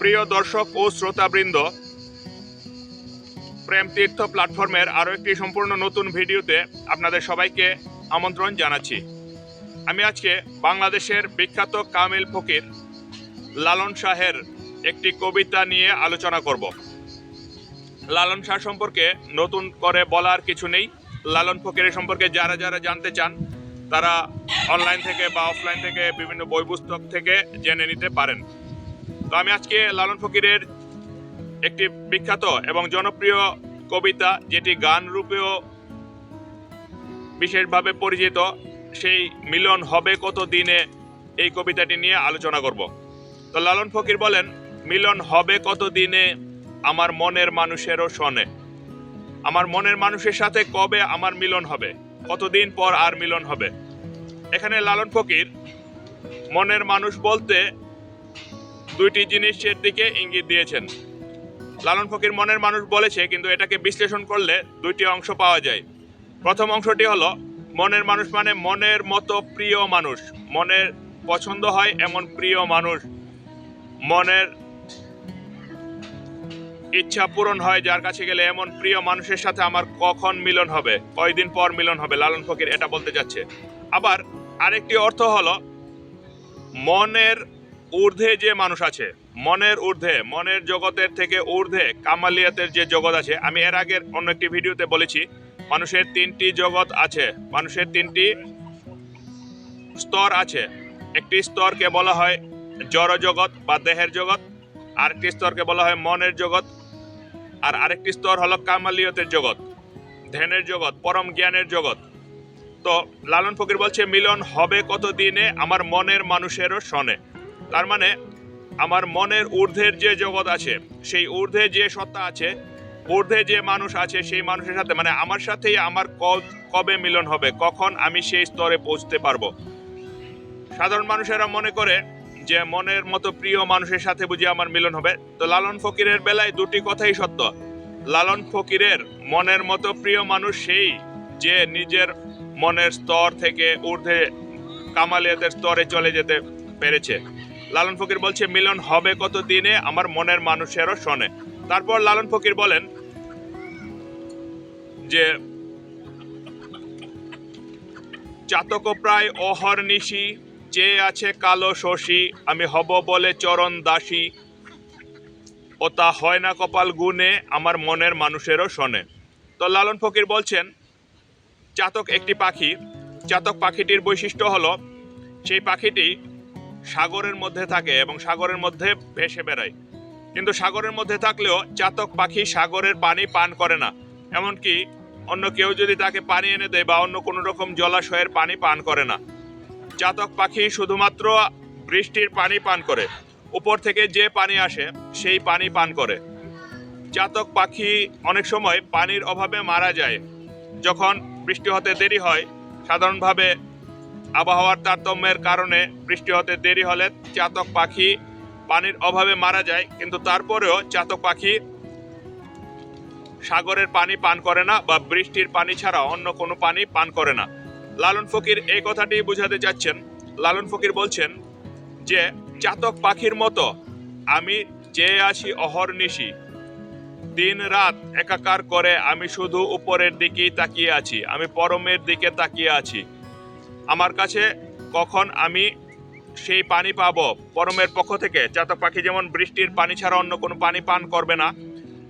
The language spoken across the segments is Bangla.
প্রিয় দর্শক ও শ্রোতাবৃন্দ, প্রেম তীর্থ প্ল্যাটফর্মের আরও একটি সম্পূর্ণ নতুন ভিডিওতে আপনাদের সবাইকে আমন্ত্রণ জানাচ্ছি। আমি আজকে বাংলাদেশের বিখ্যাত কামিল ফকির লালন শাহের একটি কবিতা নিয়ে আলোচনা করব। লালন শাহ সম্পর্কে নতুন করে বলার কিছু নেই। লালন ফকিরের সম্পর্কে যারা যারা জানতে চান, তারা অনলাইন থেকে বা অফলাইন থেকে বিভিন্ন বই পুস্তক থেকে জেনে নিতে পারেন। তো আমি আজকে লালন ফকিরের একটি বিখ্যাত এবং জনপ্রিয় কবিতা, যেটি গান রূপেও বিশেষভাবে পরিচিত, সেই মিলন হবে কত দিনে এই কবিতাটি নিয়ে আলোচনা করব। তো লালন ফকির বলেন, মিলন হবে কত দিনে আমার মনের মানুষেরও শোনে আমার মনের মানুষের সাথে কবে আমার মিলন হবে? কতদিন পর আর মিলন হবে? এখানে লালন ফকির মনের মানুষ বলতে দুইটি জিনিসের দিকে ইঙ্গিত দিয়েছেন। লালন ফকির মনের মানুষ বলেছে, কিন্তু এটাকে বিশ্লেষণ করলে দুইটি অংশ পাওয়া যায়। প্রথম অংশটি হলো, মনের মানুষ মানে মনের মতো প্রিয় মানুষ। মনের পছন্দ হয় এমন প্রিয় মানুষ। মনের ইচ্ছা পূরণ হয় যার কাছে গেলে এমন প্রিয় মানুষের সাথে আমার কখন মিলন হবে, কয়দিন পর মিলন হবে, লালন ফকির এটা বলতে যাচ্ছে। আবার আরেকটি অর্থ হলো, মনের ঊর্ধ্বে যে মানুষ আছে, মনের ঊর্ধ্বে, মনের জগতের থেকে ঊর্ধ্বে, কামালিয়াতের যে জগৎ আছে, আমি এর আগের অন্য একটি ভিডিওতে বলেছি, মানুষের তিনটি জগৎ আছে, মানুষের তিনটি স্তর আছে। একটি স্তরকে বলা হয় জড় জগৎ বা দেহের জগৎ, আরেকটি স্তরকে বলা হয় মনের জগৎ, আর আরেকটি স্তর হলো কামালিয়তের জগৎ, ধ্যানের জগৎ, পরম জ্ঞানের জগৎ। তো লালন ফকির বলছে, মিলন হবে কত দিনে আমার মনের মানুষেরও শোনে। তার মানে আমার মনের ঊর্ধ্বের যে জগৎ আছে, সেই ঊর্ধ্বে যে সত্তা আছে ঊর্ধ্বে যে মানুষ আছে, সেই মানুষের সাথে মানে আমার সাথেই আমার কবে মিলন হবে, কখন আমি সেই স্তরে পৌঁছতে পারব? সাধারণ মানুষেরা মনে করে যে মনের মতো প্রিয় মানুষের সাথে বুঝি আমার মিলন হবে। তো লালন ফকিরের বেলায় দুটি কথাই সত্য। লালন ফকিরের মনের মতো প্রিয় মানুষ সেই যে নিজের মনের স্তর থেকে ঊর্ধ্বে কামালিয়াদের স্তরে চলে যেতে পেরেছে। লালন ফকির বলছে, মিলন হবে কত দিনে আমার মনের মানুষেরও শোনে। তারপর লালন ফকির বলেন যে, চাতক প্রায় অহর্নিশি চেয়ে আছে কালো শশী, আমি হব বলে চরণ দাসী। ও তা হয় না কপাল গুনে আমার মনের মানুষেরও শোনে। তো লালন ফকির বলছেন, চাতক একটি পাখি। চাতক পাখিটির বৈশিষ্ট্য হলো, সেই পাখিটি সাগরের মধ্যে থাকে এবং সাগরের মধ্যে ভেসে বেড়ায়। কিন্তু সাগরের মধ্যে থাকলেও চাতক পাখি সাগরের পানি পান করে না। এমনকি অন্য কেউ যদি তাকে পানি এনে দেয় বা অন্য কোনো রকম জলাশয়ের পানি পান করে না। চাতক পাখি শুধুমাত্র বৃষ্টির পানি পান করে। উপর থেকে যে পানি আসে, সেই পানি পান করে। চাতক পাখি অনেক সময় পানির অভাবে মারা যায়। যখন বৃষ্টি হতে দেরি হয়, সাধারণভাবে আবহাওয়ার তারতম্যের কারণে বৃষ্টি হতে দেরি হলে চাতক পাখি পানির অভাবে মারা যায়, কিন্তু তারপরেও চাতক পাখি সাগরের পানি পান করে না বা বৃষ্টির পানি ছাড়া অন্য কোনো পানি পান করে না। লালন ফকির এই কথাটি বোঝাতে চাচ্ছেন। লালন ফকির বলছেন যে, চাতক পাখির মতো আমি চেয়ে আছি অহর্নিশি দিন রাত একাকার করে আমি শুধু উপরের দিকেই তাকিয়ে আছি, আমি পরমের দিকে তাকিয়ে আছি। আমার কাছে কখন আমি সেই পানি পাবো? পরমের পক্ষ থেকে। চাতক পাখি যেমন বৃষ্টির পানি ছাড়া অন্য কোনো পানি পান করবে না।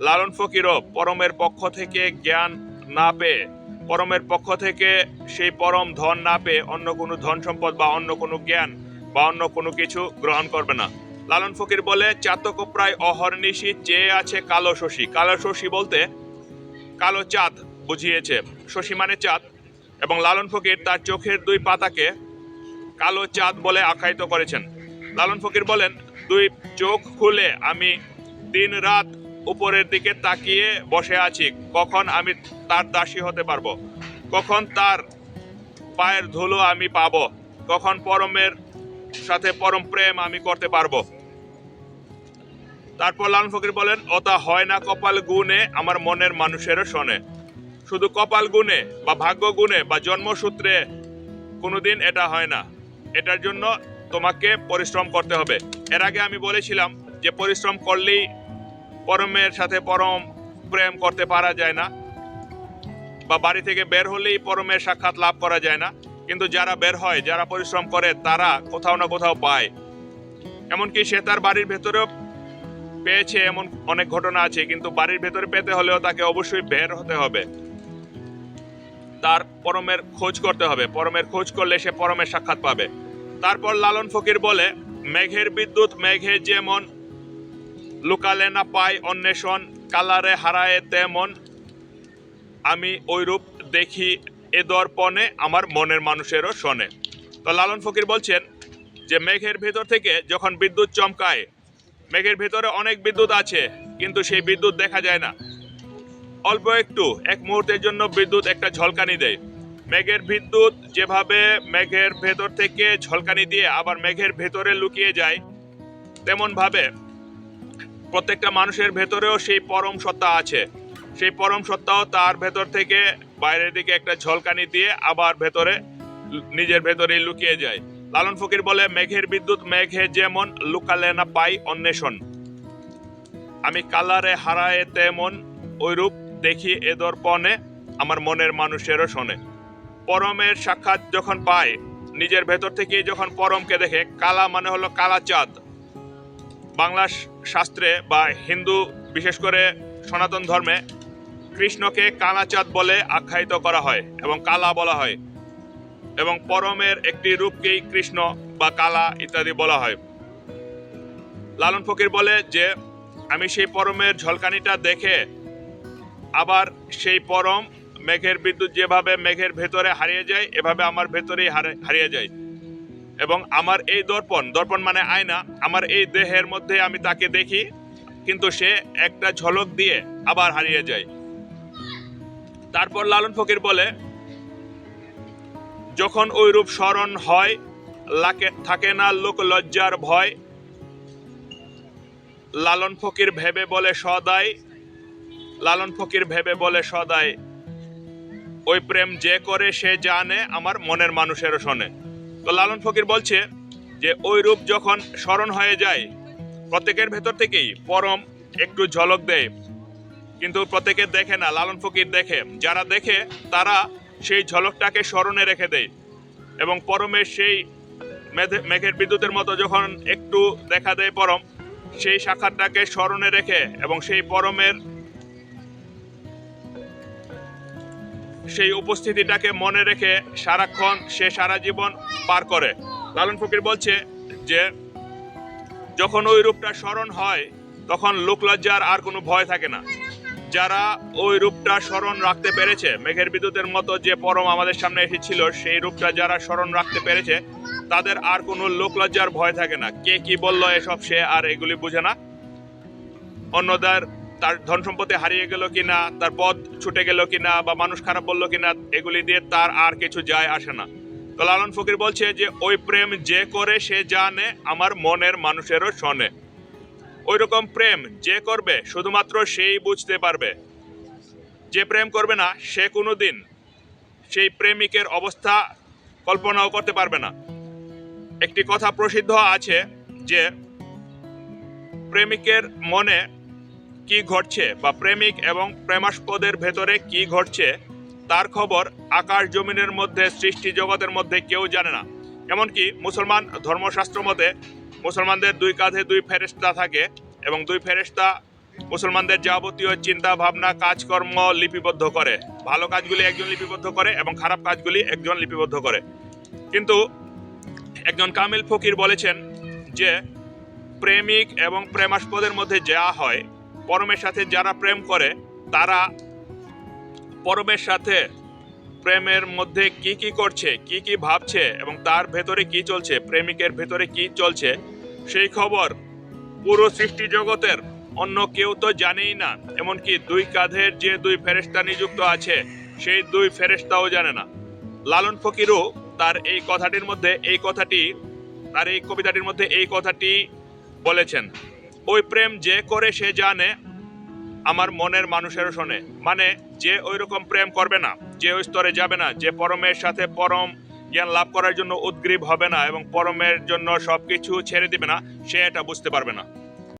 লালন ফকিরও পরমের পক্ষ থেকে জ্ঞান না পেয়ে, পরমের পক্ষ থেকে সেই পরম ধন না পেয়ে অন্য কোনো ধন সম্পদ বা অন্য কোনো জ্ঞান বা অন্য কোনো কিছু গ্রহণ করবে না। লালন ফকির বলে, চাতক প্রায় অহর্নিশি চেয়ে আছে কালো শশী। কালো শশী বলতে কালো চাঁদ বুঝিয়েছে। শশী মানে চাঁদ। এবং লালন ফকির তার চোখের দুই পাতাকে কালো চাঁদ বলে আখ্যায়িত করেছেন। লালন ফকির বলেন, দুই চোখ খুলে আমি দিন রাত উপরের দিকে তাকিয়ে বসে আছি। কখন আমি তার দাসী হতে পারব? কখন তার পায়ের ধুলো আমি পাব? কখন পরমের সাথে পরম প্রেম আমি করতে পারব? তারপর লালন ফকির বলেন ওটা হয় না কপাল গুণে, আমার মনের মানুষেরও শোনে। শুধু কপাল গুণে বা ভাগ্য গুণে বা জন্মসূত্রে কোনোদিন এটা হয় না। এটার জন্য তোমাকে পরিশ্রম করতে হবে। এর আগে আমি বলেছিলাম যে পরিশ্রম করলেই পরমের সাথে পরম প্রেম করতে পারা যায় না বা বাড়ি থেকে বের হলেই পরমের সাক্ষাৎ লাভ করা যায় না। কিন্তু যারা বের হয়, যারা পরিশ্রম করে, তারা কোথাও না কোথাও পায়। এমনকি সে তার বাড়ির ভেতরেও পেয়েছে এমন অনেক ঘটনা আছে, কিন্তু বাড়ির ভেতরে পেতে হলেও তাকে অবশ্যই বের হতে হবে। তার পরমের খোঁজ করতে হবে। পরমের খোঁজ করলে সে পরমের সাক্ষাৎ পাবে। তারপর লালন ফকির বলে, মেঘের বিদ্যুৎ, মেঘে যেমন লুকালে না পায় অন্বেষণ, কালারে হারায় তেমন আমি ওইরূপ দেখি এ দর্পণে, আমার মনের মানুষেরও শোনে। তো লালন ফকির বলছেন যে, মেঘের ভেতর থেকে যখন বিদ্যুৎ চমকায়, মেঘের ভেতরে অনেক বিদ্যুৎ আছে, কিন্তু সেই বিদ্যুৎ দেখা যায় না। অল্প একটু, এক মুহূর্তের জন্য বিদ্যুৎ একটা ঝলকানি দেয়। মেঘের বিদ্যুৎ যেভাবে মেঘের ভেতর থেকে ঝলকানি দিয়ে আবার মেঘের ভেতরে লুকিয়ে যায় তেমন ভাবে প্রত্যেকটা মানুষের ভেতরেও সেই পরম সত্তা আছে। সেই পরম সত্তাও তার ভেতর থেকে বাইরের দিকে একটা ঝলকানি দিয়ে আবার ভেতরে নিজের ভেতরেই লুকিয়ে যায়। লালন ফকির বলে, মেঘের বিদ্যুৎ মেঘে যেমন লুকালে না পাই অন্বেষণ। আমি কালারে হারায় তেমন ওইরূপ দেখি এ দর্পণে আমার মনের মানুষেরও শোনে। পরমের সাক্ষাৎ যখন পায় নিজের ভেতর থেকে যখন পরমকে দেখে, কালা মানে হলো কালা চাঁদ। বাংলা শাস্ত্রে বা হিন্দু বিশেষ করে সনাতন ধর্মে কৃষ্ণকে কালা চাঁদ বলে আখ্যায়িত করা হয় এবং কালা বলা হয় এবং পরমের একটি রূপকেই কৃষ্ণ বা কালা ইত্যাদি বলা হয়। লালন ফকির বলে যে, আমি সেই পরমের ঝলকানিটা দেখে আবার সেই পরম মেঘের বিদ্যুৎ যেভাবে মেঘের ভেতরে হারিয়ে যায়, এভাবে আমার ভেতরেই হারে- হারিয়ে যায়। এবং আমার এই দর্পণ দর্পণ মানে আয়না, আমার এই দেহের মধ্যে আমি তাকে দেখি, কিন্তু সে একটা ঝলক দিয়ে আবার হারিয়ে যায়। তারপর লালন ফকির বলে, যখন ওই রূপ স্মরণ হয়, লাকে, থাকে না লোক লজ্জার ভয়। লালন ফকির ভেবে বলে, সদাই লালন ফকির ভেবে বলে সদায় ওই প্রেম যে করে সে জানে, আমার মনের মানুষেরও শোনে। তো লালন ফকির বলছে যে, ওই রূপ যখন স্মরণ হয়ে যায়, প্রত্যেকের ভেতর থেকেই পরম একটু ঝলক দেয়। কিন্তু প্রত্যেকে দেখে না, লালন ফকির দেখে। যারা দেখে, তারা সেই ঝলকটাকে স্মরণে রেখে দেয় এবং পরমের সেই মেঘে- মেঘের বিদ্যুতের মতো যখন একটু দেখা দেয় পরম, সেই সাক্ষাৎটাকে স্মরণে রেখে এবং সেই পরমের সেই উপস্থিতিটাকে মনে রেখে সারাক্ষণ সে সারা জীবন পার করে। লালন ফকির বলছে যে, যখন ওই রূপটা স্মরণ হয়, তখন লোকলজ্জার আর কোনো ভয় থাকে না। যারা ওই রূপটা স্মরণ রাখতে পেরেছে, মেঘের বিদ্যুতের মতো যে পরম আমাদের সামনে এসেছিল, সেই রূপটা যারা স্মরণ রাখতে পেরেছে, তাদের আর কোনো লোকলজ্জার ভয় থাকে না। কে কি বলল এসব সে আর এগুলি বুঝে না। অন্যদের তার ধন সম্পত্তি হারিয়ে গেল কিনা, তার পদ ছুটে গেল কিনা বা মানুষ খারাপ বলল কিনা, এগুলি দিয়ে তার আর কিছু যায় আসে না। তো লালন ফকির বলছে যে, ওই প্রেম যে করে সে জানে, আমার মনের মানুষেরও শোনে। ওই রকম প্রেম যে করবে, শুধুমাত্র সেই বুঝতে পারবে। যে প্রেম করবে না, সে কোনো দিন সেই প্রেমিকের অবস্থা কল্পনাও করতে পারবে না। একটি কথা প্রসিদ্ধ আছে যে, প্রেমিকের মনে কি ঘটছে বা প্রেমিক এবং প্রেমাস্পদের ভেতরে কি ঘটছে, তার খবর আকাশ জমিনের মধ্যে সৃষ্টি জগতের মধ্যে কেউ জানে না। এমনকি মুসলমান ধর্মশাস্ত্র মতে, মুসলমানদের দুই কাঁধে দুই ফেরেস্তা থাকে এবং দুই ফেরেস্তা মুসলমানদের যাবতীয় চিন্তা ভাবনা কাজকর্ম লিপিবদ্ধ করে। ভালো কাজগুলি একজন লিপিবদ্ধ করে এবং খারাপ কাজগুলি একজন লিপিবদ্ধ করে। কিন্তু একজন কামিল ফকির বলেছেন যে, প্রেমিক এবং প্রেমাস্পদের মধ্যে যা হয় পরমের সাথে যারা প্রেম করে, তারা পরমের সাথে প্রেমের মধ্যে কি কি করছে, কি কি ভাবছে এবং তার ভেতরে কি চলছে, প্রেমিকের ভেতরে কি চলছে, সেই খবর পুরো সৃষ্টি জগতের অন্য কেউ তো জানেই না। এমনকি দুই কাঁধের যে দুই ফেরেস্তা নিযুক্ত আছে, সেই দুই ফেরেস্তাও জানে না। লালন ফকিরও তার এই কথাটির মধ্যে এই কথাটি, তার এই কবিতাটির মধ্যে এই কথাটি বলেছেন। ওই প্রেম যে করে সে জানে, আমার মনের মানুষেরও শোনে। মানে যে ওই রকম প্রেম করবে না, যে ওই স্তরে যাবে না, যে পরমের সাথে পরম জ্ঞান লাভ করার জন্য উদ্গ্রীব হবে না এবং পরমের জন্য সবকিছু ছেড়ে দিবে না, সে এটা বুঝতে পারবে না।